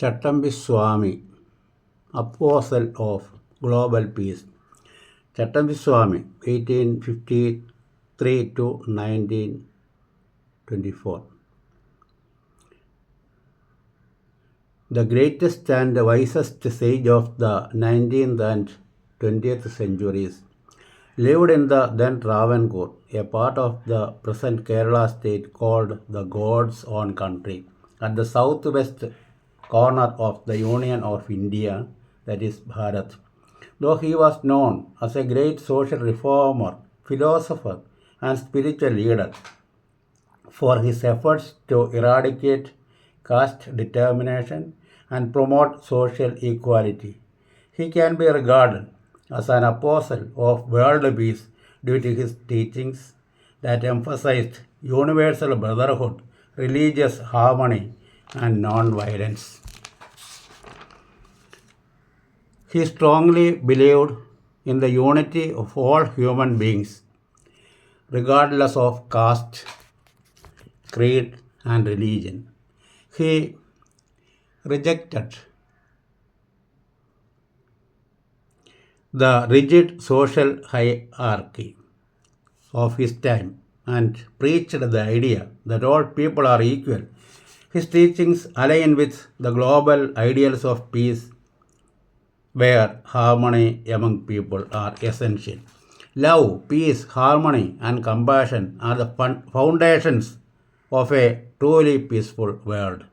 Chattambi Swami, Apostle of Global Peace. Chattambi Swami, 1853 to 1924. The greatest and wisest sage of the 19th and 20th centuries lived in the then Travancore, a part of the present Kerala state called the God's own country, at the southwest corner of the Union of India, that is Bharat. Though he was known as a great social reformer, philosopher, and spiritual leader for his efforts to eradicate caste determination and promote social equality. He can be regarded as an apostle of world peace due to his teachings that emphasized universal brotherhood, religious harmony, and non-violence. He strongly believed in the unity of all human beings, regardless of caste, creed, and religion. He rejected the rigid social hierarchy of his time and preached the idea that all people are equal. His teachings align with the global ideals of peace, where harmony among people are essential. Love, peace, harmony, and compassion are the foundations of a truly peaceful world.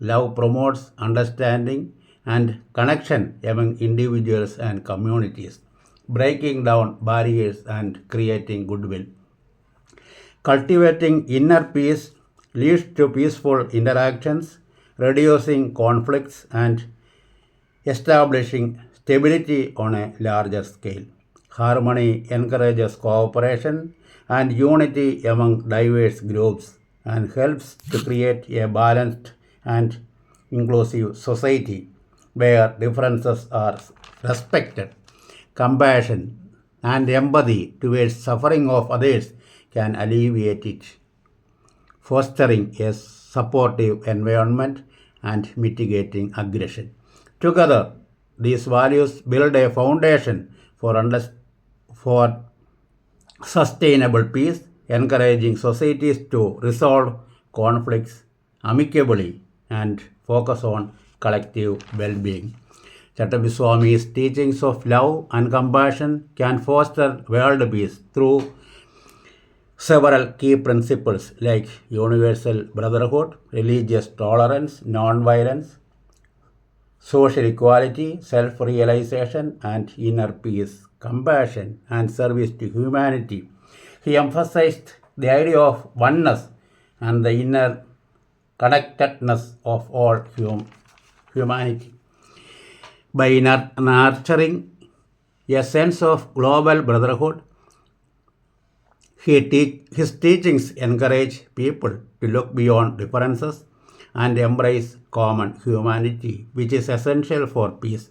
Love promotes understanding and connection among individuals and communities, breaking down barriers and creating goodwill. Cultivating inner peace leads to peaceful interactions, reducing conflicts, and establishing stability on a larger scale. Harmony encourages cooperation and unity among diverse groups and helps to create a balanced and inclusive society where differences are respected. Compassion and empathy towards suffering of others can alleviate it, fostering a supportive environment and mitigating aggression. Together, these values build a foundation for, for sustainable peace, encouraging societies to resolve conflicts amicably and focus on collective well being. Chattabiswami's teachings of love and compassion can foster world peace through several key principles like universal brotherhood, religious tolerance, non-violence, social equality, self-realization, and inner peace, compassion, and service to humanity. He emphasized the idea of oneness and the inner connectedness of all hum- humanity. By nurturing a sense of global brotherhood, he his teachings encourage people to look beyond differences and embrace common humanity, which is essential for peace.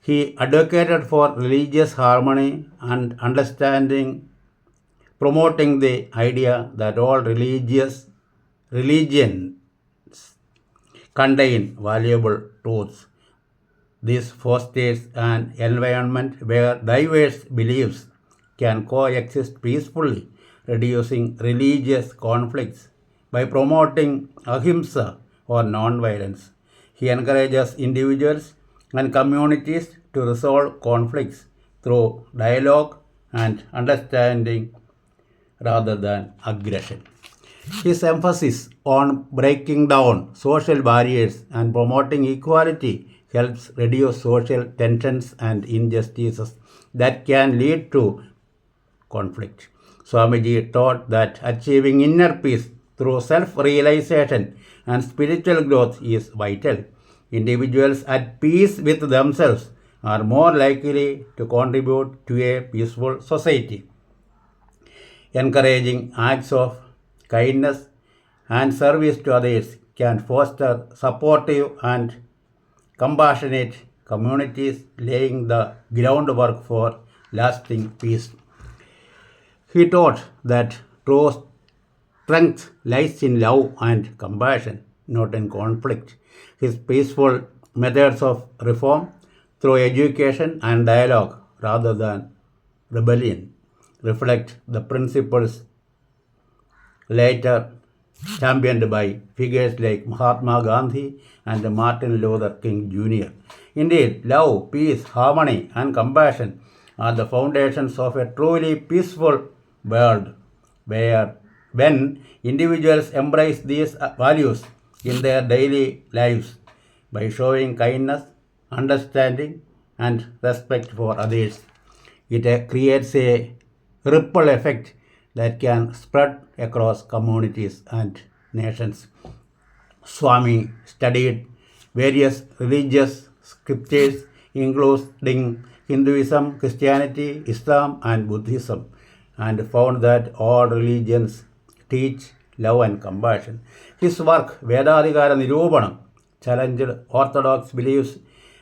He advocated for religious harmony and understanding, promoting the idea that all religious religions contain valuable truths. This fosters an environment where diverse beliefs can coexist peacefully, reducing religious conflicts by promoting ahimsa or non-violence. He encourages individuals and communities to resolve conflicts through dialogue and understanding rather than aggression. His emphasis on breaking down social barriers and promoting equality helps reduce social tensions and injustices that can lead to conflict. Swamiji taught that achieving inner peace through self realization and spiritual growth is vital. Individuals at peace with themselves are more likely to contribute to a peaceful society. Encouraging acts of kindness and service to others can foster supportive and compassionate communities, laying the groundwork for lasting peace. He taught that true strength lies in love and compassion, not in conflict. His peaceful methods of reform through education and dialogue rather than rebellion reflect the principles later championed by figures like Mahatma Gandhi and Martin Luther King Jr. Indeed, love, peace, harmony, and compassion are the foundations of a truly peaceful world where when individuals embrace these uh, values in their daily lives by showing kindness, understanding, and respect for others, it uh, creates a ripple effect that can spread across communities and nations. Swami studied various religious scriptures, including Hinduism, Christianity, Islam, and Buddhism, and found that all religions teach love and compassion. His work, Vedadikara Nirupanam, challenged orthodox beliefs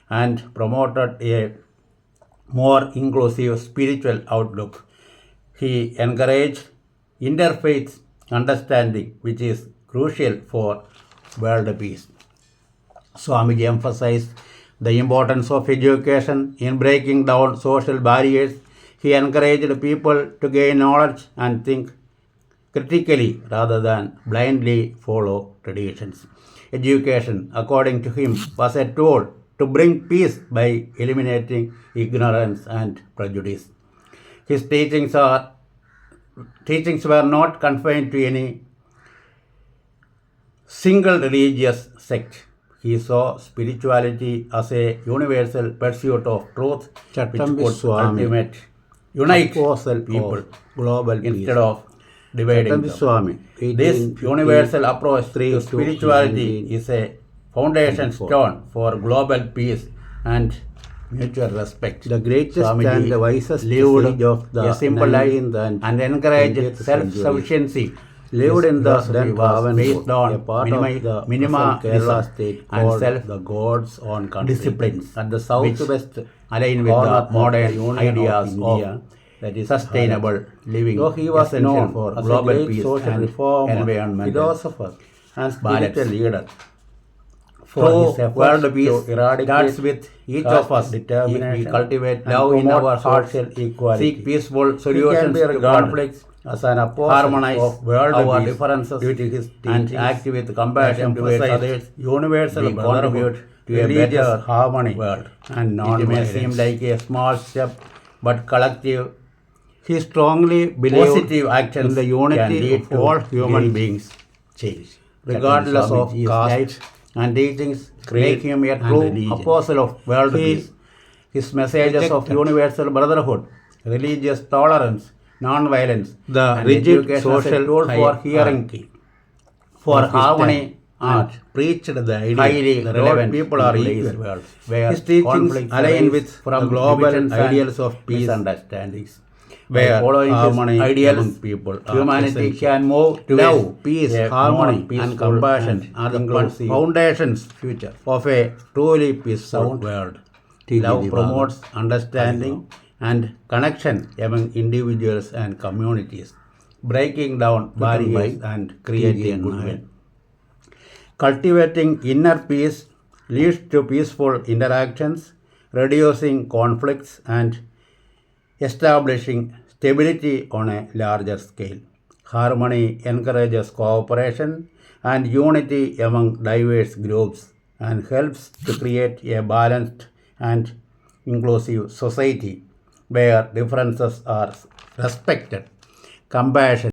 and promoted a more inclusive spiritual outlook. He encouraged interfaith understanding, which is crucial for world peace. Swamiji emphasized the importance of education in breaking down social barriers. He encouraged people to gain knowledge and think critically rather than blindly follow traditions. Education, according to him, was a tool to bring peace by eliminating ignorance and prejudice. His teachings are teachings were not confined to any single religious sect. He saw spirituality as a universal pursuit of truth, which could ultimate unite Apostle people global instead of dividing them. Swami, This 1858 universal approach to spirituality 19 is a foundation stone for global peace and mutual respect. The greatest Swamiji and the wisest lived of the a simple life and and encouraged self-sufficiency. Lived in the then was based on a part minimi- of the minimalism present Kerala state and self the God's own country. disciplines At the southwest align with the modern Union of ideas India, of that is sustainable living Though he was known for as a global great peace social and reformer, environmental philosopher, and spiritual leader. For Through his world peace starts with each of us. If we cultivate love in our hearts, seek peaceful solutions to conflicts, as an apostle harmonize of world our peace differences to his and act with compassion towards others, universal we brotherhood, contribute to a religious better harmony, world. and It may seem like a small step, but collective He strongly believed positive actions in the can unity lead of to all human beings, change. regardless of caste, life and teachings make him a true apostle of world peace. His messages of universal brotherhood, religious tolerance, non-violence, The and rigid education as a social tool for hearing, uh, hierarchy for harmony and and preached the idea highly that relevant people are equal. world, where His teachings conflicts align with from the global ideals of peace, misunderstandings. By where following harmony ideals, people humanity can move to Love, peace, harmony, and compassion and are the foundations future. of a truly peaceful world. Love promotes understanding and connection among individuals and communities, breaking down barriers and creating goodwill. Cultivating inner peace leads to peaceful interactions, reducing conflicts, and establishing stability on a larger scale. Harmony encourages cooperation and unity among diverse groups and helps to create a balanced and inclusive society where differences are respected. Compassion